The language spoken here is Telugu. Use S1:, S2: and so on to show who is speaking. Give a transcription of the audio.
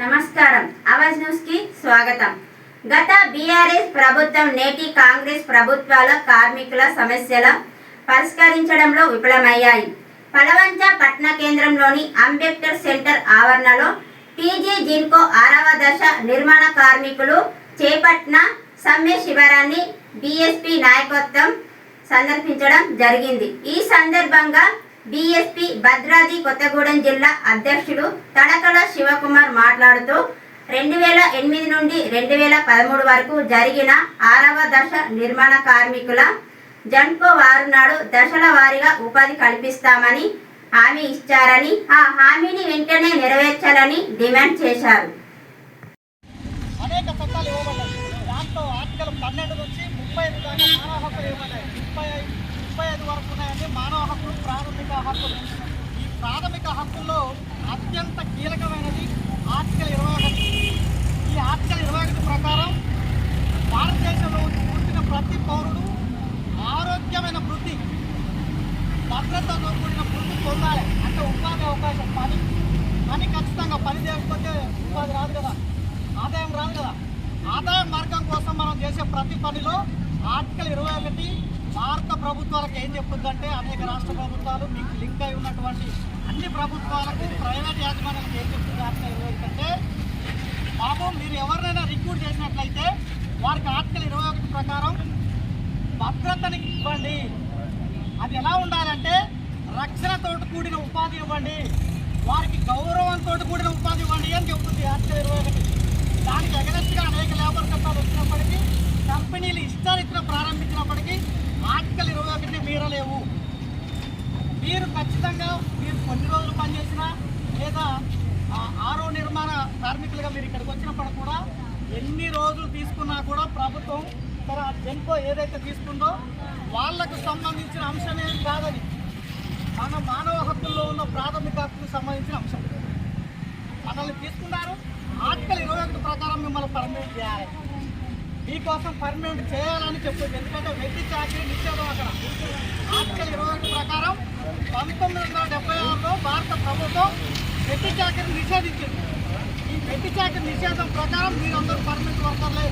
S1: నమస్కారం. అవాజ్ న్యూస్కి స్వాగతం. గత బీఆర్ఎస్ ప్రభుత్వం నేటి కాంగ్రెస్ ప్రభుత్వాల కార్మికుల సమస్యల పరిష్కరించడంలో విఫలమయ్యాయి. పలవంచ పట్న కేంద్రంలోని అంబేద్కర్ సెంటర్ ఆవరణలో పీజీ జిన్కో ఆరవ దశ నిర్మాణ కార్మికులు చేపట్టిన సమ్మె శిబిరాన్ని బీఎస్పీ నాయకత్వం సందర్శించడం జరిగింది. ఈ సందర్భంగా బీఎస్పీ భద్రాద్రి కొత్తగూడెం జిల్లా అధ్యక్షుడు తడకల శివకుమార్ మాట్లాడుతూ రెండు వేల ఎనిమిది నుండి రెండు వేల పదమూడు వరకు జరిగిన ఆరవ దశ నిర్మాణ కార్మికుల జన్కో వారు నాడు దశల వారీగా ఉపాధి కల్పిస్తామని హామీ ఇచ్చారని ఆ హామీని వెంటనే నెరవేర్చాలని డిమాండ్ చేశారు.
S2: అనేక చట్టాలు ఇవ్వబడ్డాయి. దాంట్లో ఆర్టికల్ పన్నెండు నుంచి ముప్పై ఐదు దాకా మానవ హక్కులు ఇవ్వబడ్డాయి. ముప్పై ఐదు ముప్పై ఐదు వరకు ఉన్నాయండి మానవ హక్కులు ప్రాథమిక హక్కులు ఈ ప్రాథమిక హక్కుల్లో అత్యంత కీలకమైనది ఆర్టికల్ ఇరవై ఒకటి. ఈ ఆర్టికల్ ఇరవై ఒకటి ప్రకారం భారతదేశంలో పుట్టిన ప్రతి పౌరుడు ఆరోగ్యమైన వృద్ధి భద్రతతో కూడిన వృద్ధి పొందాలి అంటే ఉపాధి అవకాశం పని. పని ఖచ్చితంగా పని చేయకపోతే ఉపాధి రాదు కదా. ఆదాయం రాదు కదా. ఆదాయం మార్గం కోసం మనం చేసే ప్రతి పనిలో ఆర్టికల్ ఇరవై ఒకటి భారత ప్రభుత్వాలకు ఏం చెప్తుందంటే అనేక రాష్ట్ర ప్రభుత్వాలు మీకు లింక్ అయి ఉన్నటువంటి అన్ని ప్రభుత్వాలకు ప్రైవేట్ యాజమాన్యాలకు ఏం చెప్తుంది ఆర్టికల్ ఇరవై ఒకటి అంటే బాబు మీరు ఎవరినైనా రిక్రూట్ చేసినట్లయితే వారికి ఆర్టికల్ ఇరవై ఒకటి ప్రకారం భద్రతని ఇవ్వండి. అది ఎలా ఉండాలంటే రక్షణతో కూడిన ఉపాధి ఇవ్వండి. వారికి గౌరవంతో కూడిన ఉపాధి ఇవ్వండి అని చెబుతుంది ఆర్టికల్ ఇరవై ఒకటి. దానికి ఎగనెస్ట్గా అనేక లేబర్ చట్టాలు వచ్చినప్పటికీ కంపెనీలు ఇష్టాలు ఇచ్చిన ఆర్టికల్ ఇరవై ఒకటిని మీరలేవు మీరు ఖచ్చితంగా మీరు కొన్ని రోజులు పనిచేసినా లేదా ఆరో నిర్మాణ కార్మికులుగా మీరు ఇక్కడికి వచ్చినప్పుడు కూడా ఎన్ని రోజులు తీసుకున్నా కూడా ప్రభుత్వం తన జెన్కో ఏదైతే తీసుకుందో వాళ్ళకు సంబంధించిన అంశమే కాదని మన మానవ హక్కుల్లో ఉన్న ప్రాథమిక హక్కులకు సంబంధించిన అంశం. మనల్ని తీసుకున్నారు. ఆర్టికల్ ఇరవై ఒకటి ప్రకారం మిమ్మల్ని పర్మనెంట్ చేయాలి. మీకోసం పర్మనెంట్ చేయాలని చెప్తుంది. ఎందుకంటే వెట్టి చాకరీ నిషేధం అక్కడ. ఆర్టికల్ ఇరవై ఒకటి ప్రకారం వెట్టి చాకరీ నిషేధించింది. ఈ వెట్టి చాకరీ నిషేధం ప్రకారం మీరందరూ పర్మిట్ వర్కర్లే.